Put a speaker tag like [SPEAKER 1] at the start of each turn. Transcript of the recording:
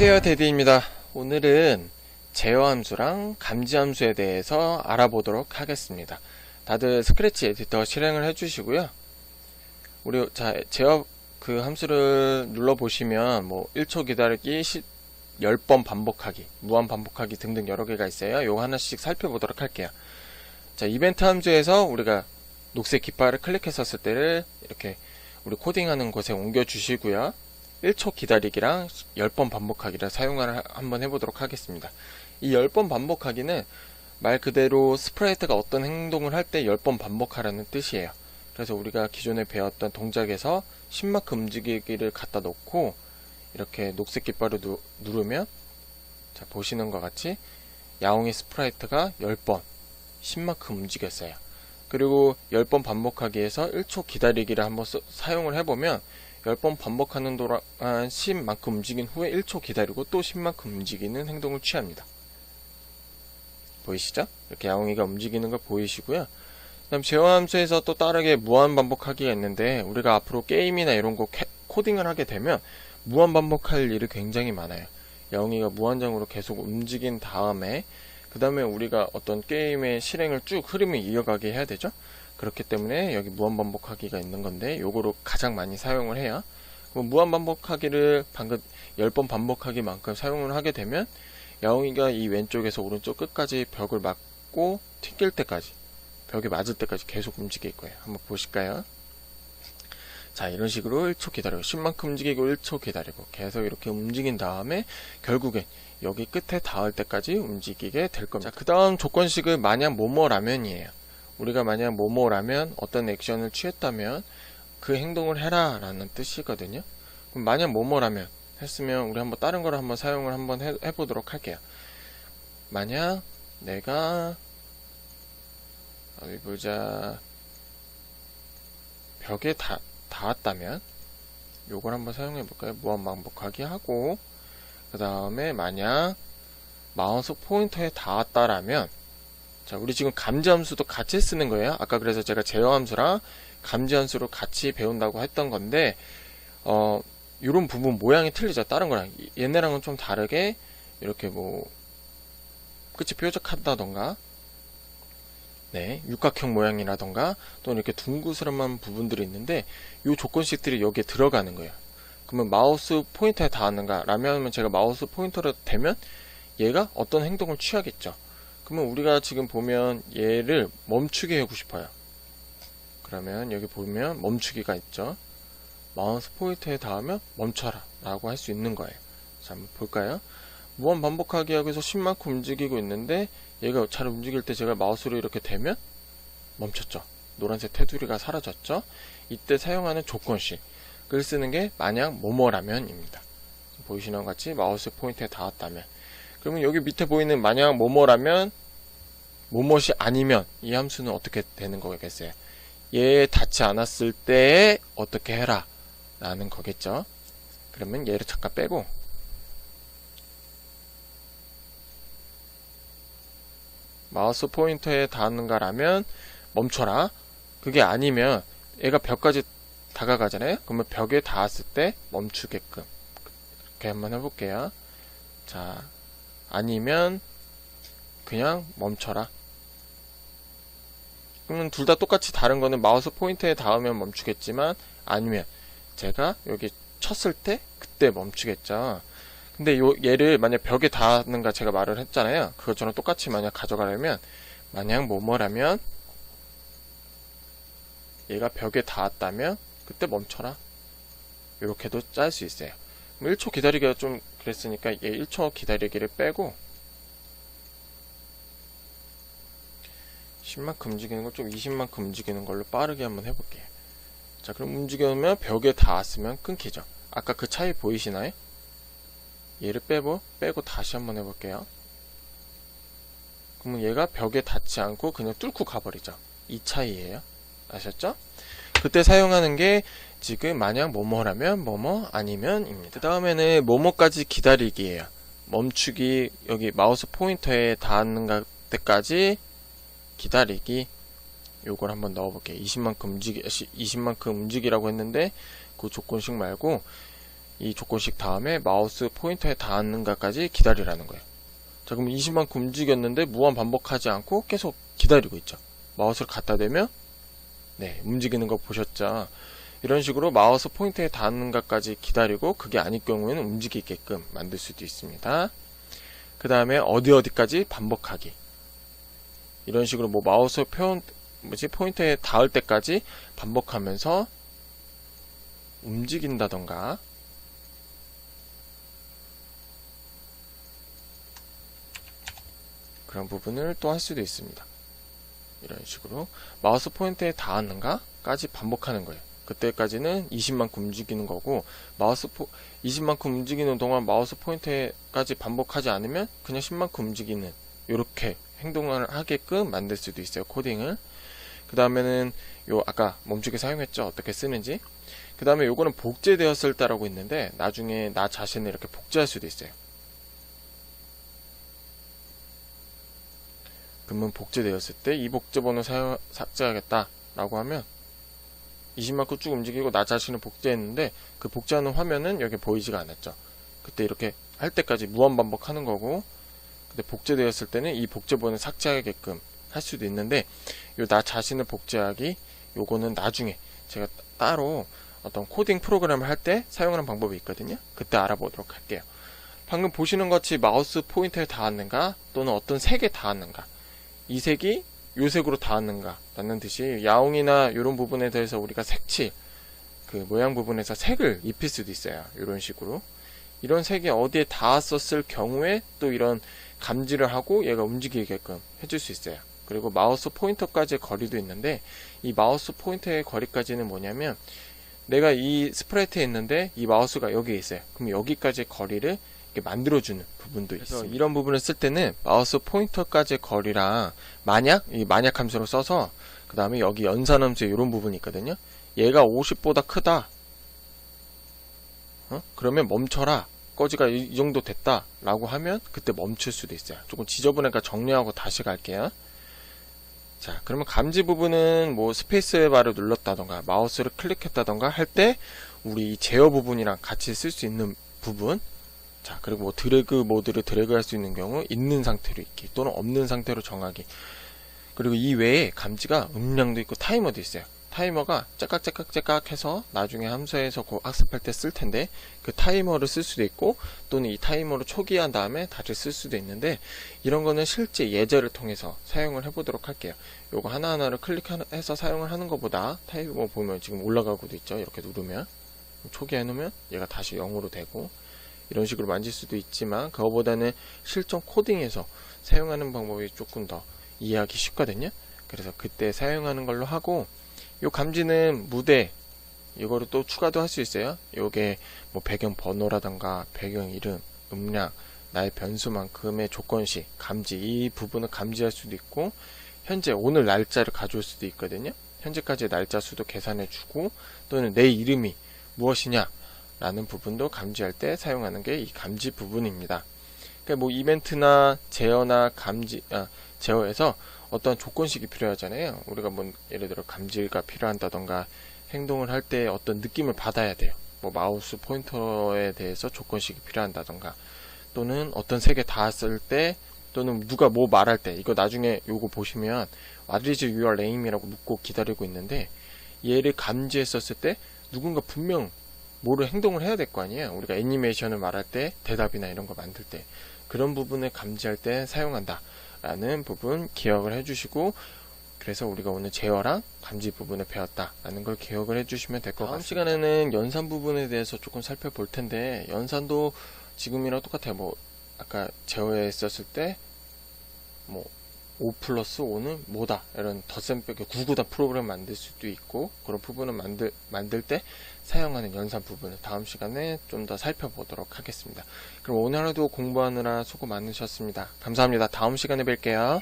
[SPEAKER 1] 안녕하세요 데디입니다. 오늘은 제어함수랑 감지함수에 대해서 알아보도록 하겠습니다. 다들 스크래치 에디터 실행을 해주시고요. 우리 자 제어 그 함수를 눌러보시면 뭐 1초 기다리기 10번 반복하기 무한 반복하기 등등 여러 개가 있어요. 요거 하나씩 살펴보도록 할게요. 자 이벤트 함수에서 우리가 녹색 깃발을 클릭했었을 때를 이렇게 우리 코딩하는 곳에 옮겨 주시고요 1초 기다리기랑 10번 반복하기를 사용을 하- 한번 해보도록 하겠습니다. 이 10번 반복하기는 말 그대로 스프라이트가 어떤 행동을 할 때 10번 반복하라는 뜻이에요. 그래서 우리가 기존에 배웠던 동작에서 10마크 움직이기를 갖다 놓고 이렇게 녹색 깃발을 누, 누르면 자 보시는 것 같이 야옹이 스프라이트가 10번 10마크 움직였어요. 그리고 10번 반복하기에서 1초 기다리기를 한번 써- 사용을 해보면 10번 반복하는 동안 10만큼 움직인 후에 1초 기다리고 또 10만큼 움직이는 행동을 취합니다. 보이시죠? 이렇게 야옹이가 움직이는 걸 보이시고요. 그다음 제어함수에서 또 다르게 무한 반복하기가 있는데 우리가 앞으로 게임이나 이런 거 캐- 코딩을 하게 되면 무한 반복할 일이 굉장히 많아요. 야옹이가 무한정으로 계속 움직인 다음에 그 다음에 우리가 어떤 게임의 실행을 쭉 흐름을 이어가게 해야 되죠. 그렇기 때문에 여기 무한 반복하기가 있는 건데 요거로 가장 많이 사용을 해요. 그럼 무한 반복하기를 방금 10번 반복하기만큼 사용을 하게 되면 야옹이가 이 왼쪽에서 오른쪽 끝까지 벽을 맞고 튕길 때까지 벽에 맞을 때까지 계속 움직일 거예요. 한번 보실까요? 자 이런 식으로 1초 기다리고 10만큼 움직이고 1초 기다리고 계속 이렇게 움직인 다음에 결국엔 여기 끝에 닿을 때까지 움직이게 될 겁니다. 그 다음 조건식은 만약 뭐뭐라면이에요. 우리가 만약 뭐뭐라면 어떤 액션을 취했다면 그 행동을 해라 라는 뜻이거든요. 그럼 만약 뭐뭐라면 했으면 우리 한번 다른 거를 한번 사용을 한번 해, 해보도록 할게요. 만약 내가 어디 보자 벽에 다, 닿았다면 요걸 한번 사용해 볼까요? 무한 반복하기 하고 그 다음에 만약 마우스 포인터에 닿았다라면 자 우리 지금 감지함수도 같이 쓰는 거예요. 아까 그래서 제가 제어함수랑 감지함수로 같이 배운다고 했던 건데 어 이런 부분 모양이 틀리죠. 다른 거랑. 얘네랑은 좀 다르게 이렇게 뭐 끝이 뾰족하다던가 네 육각형 모양이라던가 또는 이렇게 둥그스름한 부분들이 있는데 이 조건식들이 여기에 들어가는 거예요. 그러면 마우스 포인터에 닿았는가? 라면 제가 마우스 포인터를 대면 얘가 어떤 행동을 취하겠죠 그러면 우리가 지금 보면 얘를 멈추게 하고 싶어요. 그러면 여기 보면 멈추기가 있죠. 마우스 포인터에 닿으면 멈춰라 라고 할 수 있는 거예요. 자 한번 볼까요? 무한 반복하기 하고 해서 10만큼 움직이고 있는데 얘가 잘 움직일 때 제가 마우스로 이렇게 대면 멈췄죠. 노란색 테두리가 사라졌죠. 이때 사용하는 조건식. 글 쓰는 게 만약 뭐뭐라면입니다. 보이시는 것 같이 마우스 포인트에 닿았다면. 그러면 여기 밑에 보이는 만약 뭐뭐라면 뭐뭇이 아니면 이 함수는 어떻게 되는 거겠어요? 얘 닿지 않았을 때 어떻게 해라 라는 거겠죠. 그러면 얘를 잠깐 빼고 마우스 포인터에 닿는가라면 멈춰라. 그게 아니면 얘가 벽까지 다가가잖아요. 그러면 벽에 닿았을 때 멈추게끔 이렇게 한번 해볼게요. 자, 아니면 그냥 멈춰라. 그러면 둘 다 똑같이 다른 거는 마우스 포인터에 닿으면 멈추겠지만 아니면 제가 여기 쳤을 때 그때 멈추겠죠. 근데 요 얘를 만약 벽에 닿는가 제가 말을 했잖아요. 그것처럼 똑같이 만약 가져가려면 만약 뭐뭐라면 얘가 벽에 닿았다면 그때 멈춰라. 이렇게도 짤 수 있어요. 1초 기다리기가 좀 그랬으니까 얘 1초 기다리기를 빼고 10만큼 움직이는 걸 좀 20만큼 움직이는 걸로 빠르게 한번 해볼게요. 자, 그럼 움직이면 벽에 닿았으면 끊기죠. 아까 그 차이 보이시나요? 얘를 빼고, 빼고 다시 한번 해볼게요. 그러면 얘가 벽에 닿지 않고 그냥 뚫고 가버리죠. 이 차이예요. 아셨죠? 그때 사용하는 게 지금 만약 뭐뭐라면 뭐뭐 아니면입니다. 그 다음에는 뭐뭐까지 기다리기예요. 멈추기 여기 마우스 포인터에 닿는 때까지 기다리기 요걸 한번 넣어볼게요. 20만큼 움직이 20만큼 움직이라고 했는데 그 조건식 말고 이 조건식 다음에 마우스 포인터에 닿는가까지 기다리라는 거예요. 자, 그럼 20만큼 움직였는데 무한 반복하지 않고 계속 기다리고 있죠. 마우스를 갖다 대면 네, 움직이는 거 보셨죠? 이런 식으로 마우스 포인터에 닿는가까지 기다리고 그게 아닐 경우에는 움직이게끔 만들 수도 있습니다. 그 다음에 어디 어디까지 반복하기. 이런 식으로 뭐 마우스 표현 뭐지 포인터에 닿을 때까지 반복하면서 움직인다던가 그런 부분을 또 할 수도 있습니다. 이런 식으로 마우스 포인트에 닿았는가까지 반복하는 거예요. 그때까지는 20만큼 움직이는 거고 마우스 포 20만큼 움직이는 동안 마우스 포인트까지 반복하지 않으면 그냥 10만큼 움직이는 이렇게 행동을 하게끔 만들 수도 있어요. 코딩을. 그 다음에는 요 아까 멈추기 사용했죠. 어떻게 쓰는지. 그 다음에 요거는 복제되었을 때라고 있는데 나중에 나 자신을 이렇게 복제할 수도 있어요. 그러면 복제되었을 때 이 복제번호 사용, 삭제하겠다 라고 하면 20만큼 쭉 움직이고 나 자신을 복제했는데 그 복제하는 화면은 여기 보이지가 않았죠. 그때 이렇게 할 때까지 무한 반복하는 거고 근데 복제되었을 때는 이 복제번호 삭제하게끔 할 수도 있는데 요 나 자신을 복제하기 요거는 나중에 제가 따로 어떤 코딩 프로그램을 할 때 사용하는 방법이 있거든요. 그때 알아보도록 할게요. 방금 보시는 것 같이 마우스 포인터에 닿았는가 또는 어떤 색에 닿았는가 이 색이 요 색으로 닿았는가 라는 듯이 야옹이나 이런 부분에 대해서 우리가 색칠 그 모양 부분에서 색을 입힐 수도 있어요. 이런 식으로 이런 색이 어디에 닿았었을 경우에 또 이런 감지를 하고 얘가 움직이게끔 해줄 수 있어요. 그리고 마우스 포인터까지의 거리도 있는데 이 마우스 포인터의 거리까지는 뭐냐면 내가 이 스프레이트에 있는데 이 마우스가 여기에 있어요. 그럼 여기까지의 거리를 이렇게 만들어주는 부분도 있어요. 이런 부분을 쓸 때는 마우스 포인터까지의 거리랑 만약 이 만약 함수를 써서 그 다음에 여기 연산 함수에 이런 부분이 있거든요. 얘가 50보다 크다. 어? 그러면 멈춰라. 꺼지가 이, 이 정도 됐다. 라고 하면 그때 멈출 수도 있어요. 조금 지저분하니까 정리하고 다시 갈게요. 자, 그러면 감지 부분은 뭐 스페이스바를 눌렀다던가 마우스를 클릭했다던가 할 때 우리 이 제어 부분이랑 같이 쓸 수 있는 부분 자, 그리고 뭐 드래그 모드를 드래그 할 수 있는 경우 있는 상태로 있기 또는 없는 상태로 정하기. 그리고 이 외에 감지가 음량도 있고 타이머도 있어요. 타이머가 째깍째깍째깍 해서 나중에 함수에서 그 학습할 때 쓸 텐데 그 타이머를 쓸 수도 있고 또는 이 타이머를 초기화한 다음에 다시 쓸 수도 있는데 이런 거는 실제 예제를 통해서 사용을 해보도록 할게요. 요거 하나하나를 클릭해서 사용을 하는 것보다 타이머 보면 지금 올라가고도 있죠. 이렇게 누르면 초기화해 놓으면 얘가 다시 0으로 되고 이런 식으로 만질 수도 있지만 그거보다는 실전 코딩에서 사용하는 방법이 조금 더 이해하기 쉽거든요. 그래서 그때 사용하는 걸로 하고 요 감지는 무대 이거를 또 추가도 할 수 있어요. 요게 뭐 배경 번호라던가 배경 이름, 음량, 나의 변수만큼의 조건식 감지 이 부분을 감지할 수도 있고 현재 오늘 날짜를 가져올 수도 있거든요. 현재까지의 날짜 수도 계산해 주고 또는 내 이름이 무엇이냐 라는 부분도 감지할 때 사용하는 게 이 감지 부분입니다. 그러니까 뭐 이벤트나 제어나 감지, 아, 제어에서 어떤 조건식이 필요하잖아요. 우리가 뭐 예를 들어 감지가 필요한다던가 행동을 할 때 어떤 느낌을 받아야 돼요. 뭐 마우스 포인터에 대해서 조건식이 필요한다던가 또는 어떤 색에 닿았을 때 또는 누가 뭐 말할 때 이거 나중에 요거 보시면 your name이라고 묻고 기다리고 있는데 얘를 감지했었을 때 누군가 분명 뭐를 행동을 해야 될 거 아니에요. 우리가 애니메이션을 말할 때 대답이나 이런 거 만들 때 그런 부분을 감지할 때 사용한다. 라는 부분 기억을 해주시고 그래서 우리가 오늘 제어랑 감지 부분을 배웠다라는 걸 기억을 해주시면 될 것 같습니다. 다음 시간에는 연산 부분에 대해서 조금 살펴볼 텐데 연산도 지금이랑 똑같아요. 뭐 아까 제어에 썼을 때뭐 5 플러스 5는 뭐다 이런 덧셈 빼기 구구다 프로그램 만들 수도 있고 그런 부분을 만들 만들 때 사용하는 연산 부분을 다음 시간에 좀 더 살펴보도록 하겠습니다. 그럼 오늘 하루도 공부하느라 수고 많으셨습니다. 감사합니다. 다음 시간에 뵐게요.